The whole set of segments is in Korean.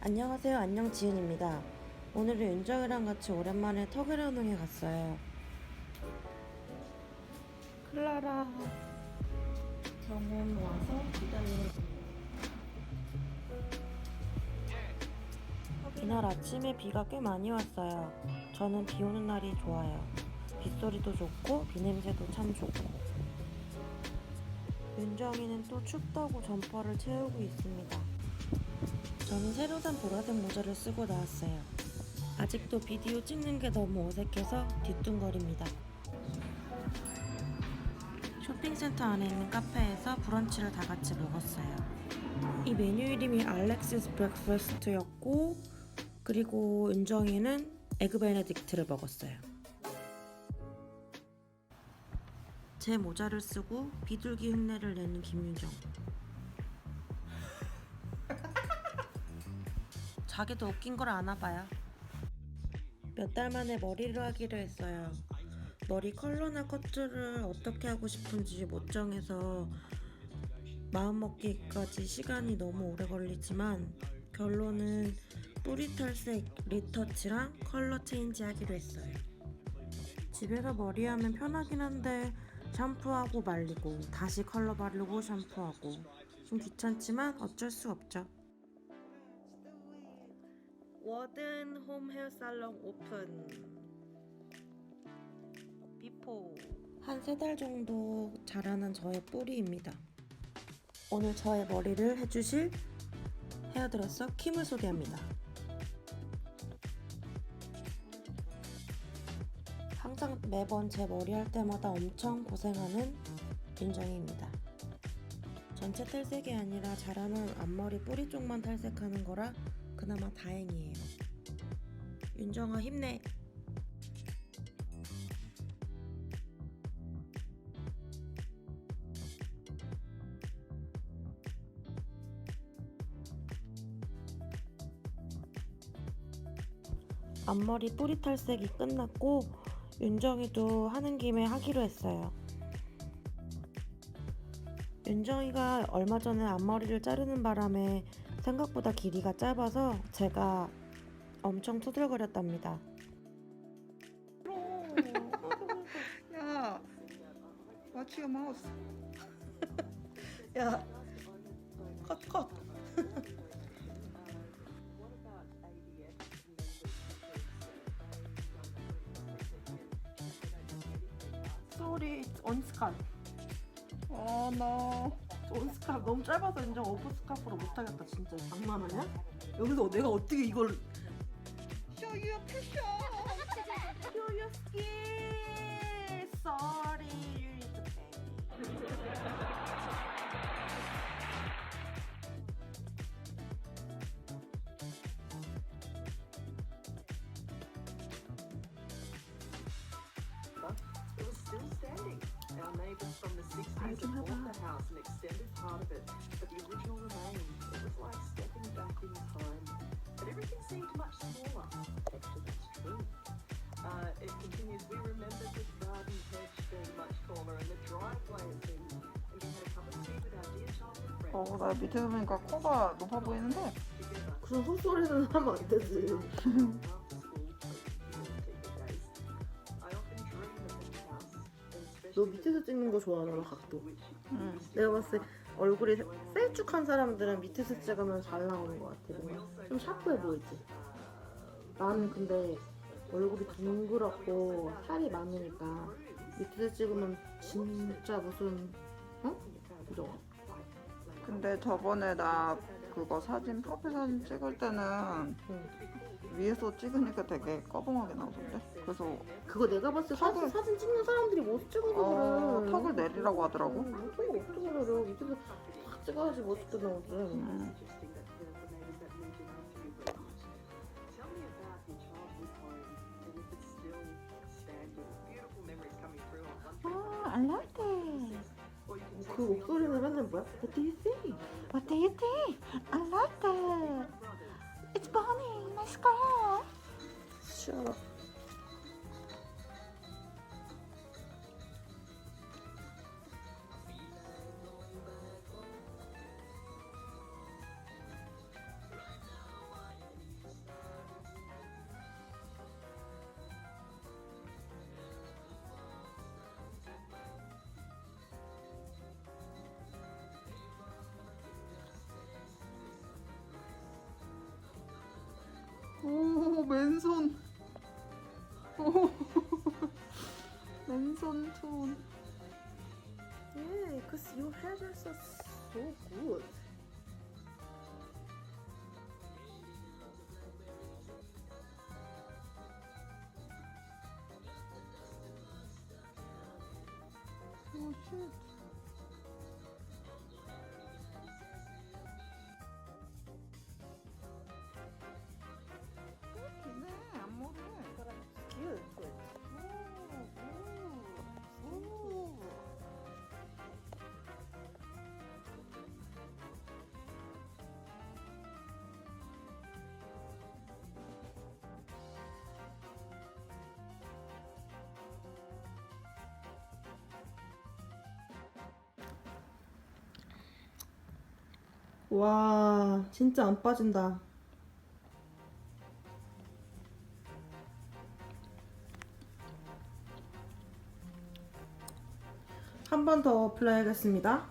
안녕하세요. 안녕 지은입니다. 오늘은 윤정이랑 같이 오랜만에 턱이라농에 갔어요. 클라라 병원 와서 기다리는 중. 이날 아침에 비가 꽤 많이 왔어요. 저는 비 오는 날이 좋아요. 빗소리도 좋고 비 냄새도 참 좋고. 윤정이는 또 춥다고 점퍼를 채우고 있습니다. 저는 새로 산 보라색 모자를 쓰고 나왔어요. 아직도 비디오 찍는 게 너무 어색해서 뒤뚱거립니다. 쇼핑센터 안에 있는 카페에서 브런치를 다 같이 먹었어요. 이 메뉴 이름이 알렉시스 브렉퍼스트였고 그리고 은정이는 에그 베네딕트를 먹었어요. 제 모자를 쓰고 비둘기 흉내를 내는 김유정. 자기도 웃긴 걸 아나 봐요. 몇 달 만에 머리를 하기로 했어요. 머리 컬러나 커트를 어떻게 하고 싶은지 못 정해서 마음먹기까지 시간이 너무 오래 걸리지만 결론은 뿌리 탈색 리터치랑 컬러 체인지 하기로 했어요. 집에서 머리하면 편하긴 한데 샴푸하고 말리고 다시 컬러 바르고 샴푸하고 좀 귀찮지만 어쩔 수 없죠. 워든 홈 헤어 살롱 오픈 비포 한 세 달 정도 자라난 저의 뿌리입니다. 오늘 저의 머리를 해주실 헤어드레서 킴을 소개합니다. 항상 매번 제 머리 할 때마다 엄청 고생하는 윤정희입니다. 전체 탈색이 아니라 자라는 앞머리 뿌리 쪽만 탈색하는 거라 그나마 다행이에요. 윤정아 힘내. 앞머리 뿌리 탈색이 끝났고 윤정이도 하는 김에 하기로 했어요. 윤정이가 얼마 전에 앞머리를 자르는 바람에 생각보다 길이가 짧아서 제가 엄청 투덜거렸답니다. 야, watch your mouth. 야, 컷, 컷. Sorry, it's on scarf. 어, 너. On scarf 너무 짧아서 인정 오프 스카프로 못하겠다 진짜 장난하냐? 여기서 내가 어떻게 이걸. Show your. Sorry, Our neighbours from the 60s had bought the house and extended part of it, but the original remained. It was like stepping back in time. But everything seemed much smaller. Actually, that's true. Uh, it continues, we remembered the garden hedge being much taller and the driveway it seemed. And we had a cup of tea with our dear childhood friends. 어, 나 밑에 보니까 코가 높아 보이는데? 그런 헛소리는 하면 안 되지. 너 밑에서 찍는 거 좋아하잖아 각도. which 응. 내가 봤을 때 얼굴이 셀쭉한 사람들은 밑에서 찍으면 잘 나오는 것 같아. 뭔가 좀 샤프해 보이지. 나는 근데 얼굴이 둥그렇고 살이 많으니까 밑에서 찍으면 진짜 무슨 어? 그죠? 근데 저번에 나 그거 사진, 프로필 사진 찍을 때는 응. 위에서 찍으니까 되게 꺼벙하게 나오던데? 그래서 그거 내가 봤을 때 사진, 턱을- 사진 찍는 사람들이 못 찍어서 어, 그래. 턱을 내리라고 하더라고. 응, 턱을 어떻게 내려? 밑에서 팍 찍어야지 멋있게 나오지. 음. that that 아, I you can 그 목소리는 맨날 뭐야? What do you think? What do you think? I like 쩔어. 오, 맨손. hands-on. Yeah, because your hair is so good. 와, 진짜 안 빠진다. 한 번더 어플라이하겠습니다.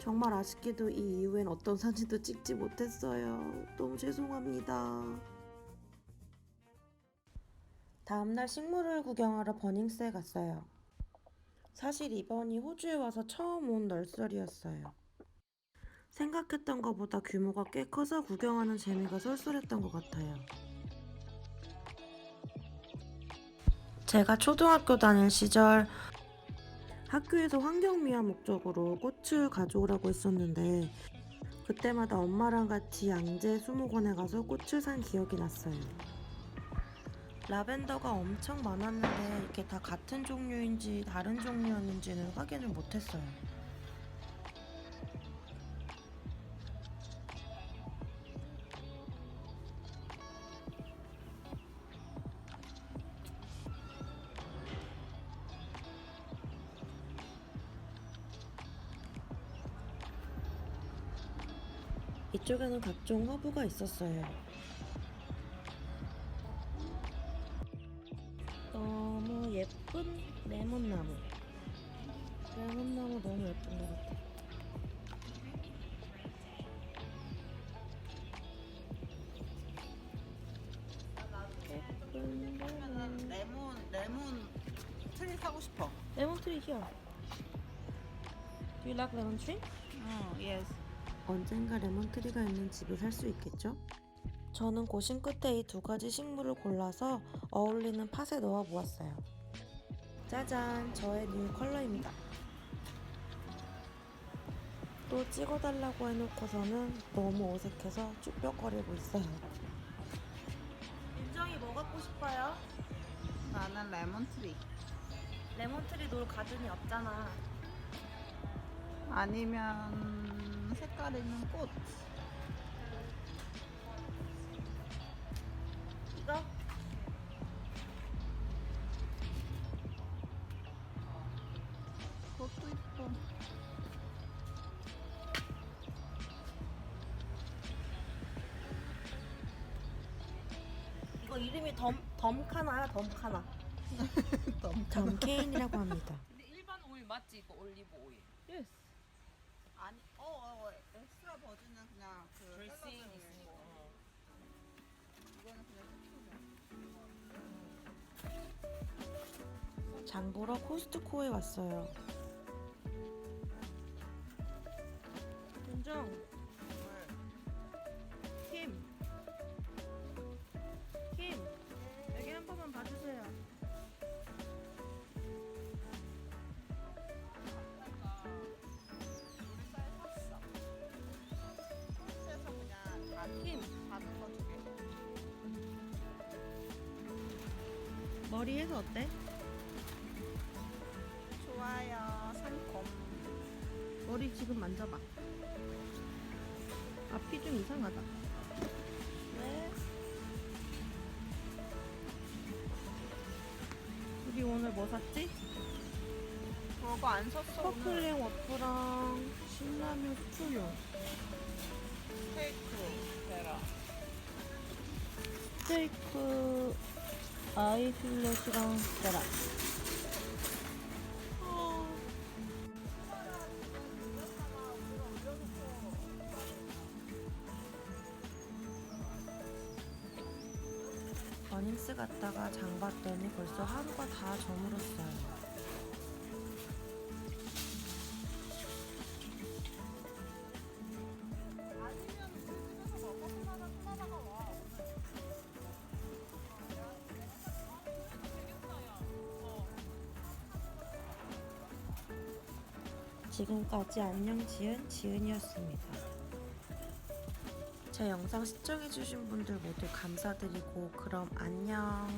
정말 아쉽게도 이 이후엔 어떤 사진도 찍지 못했어요. 너무 죄송합니다. 다음날 식물을 구경하러 버닝스에 갔어요. 사실 이번이 호주에 와서 처음 온 널서리였어요. 생각했던 것보다 규모가 꽤 커서 구경하는 재미가 쏠쏠했던 것 같아요. 제가 초등학교 다닐 시절 학교에서 환경미화 목적으로 꽃을 가져오라고 했었는데 그때마다 엄마랑 같이 양재 수목원에 가서 꽃을 산 기억이 났어요. 라벤더가 엄청 많았는데 이게 다 같은 종류인지 다른 종류였는지는 확인을 못했어요. 이쪽에는 각종 허브가 있었어요. 너무 예쁜 레몬나무. 레몬나무 너무 예쁜 것 같아. 레몬. 레몬 레몬 트리 사고 싶어. 레몬 트리 here. Do you like lemon tree? 어, 예스. 언젠가 레몬트리가 있는 집을 살 수 있겠죠? 저는 고심 끝에 이 두 가지 식물을 골라서 어울리는 팟에 넣어 보았어요. 짜잔, 저의 뉴 컬러입니다. 또 찍어달라고 해놓고서는 너무 어색해서 쭈뼛거리고 있어요. 윤정이 뭐 갖고 싶어요? 나는 레몬 트리. 레몬트리 놀 가든이 없잖아. 아니면 색깔 있는 꽃. 이거? 그것도 이뻐. 이거 이름이 덤, 덤카나야, 덤카나. 너무 덤케인이라고 합니다. 근데 일반 오일 맞지? 이거 올리브 오일. 예스. 아니, 어, 어, 어, 엑스트라 버전은 그냥 그 드레싱 샐러드 있으니까. 어. 이거는 그냥. 장 보러 코스트코에 왔어요. 윤정, 머리에서 어때? 좋아요. 상콤. 머리 지금 만져봐. 앞이 좀 이상하다. 네. 우리 오늘 뭐 샀지? 그거 안 샀어 오늘. 퍼플링 워프랑 신라면 스프용. 스테이크 베라. 스테이크 아이 필렛이랑 베라. 린스 갔다가 장 봤더니 벌써 하루가 다 저물었어요. 지금까지 안녕 지은 지은이었습니다. 제 영상 시청해주신 분들 모두 감사드리고 그럼 안녕.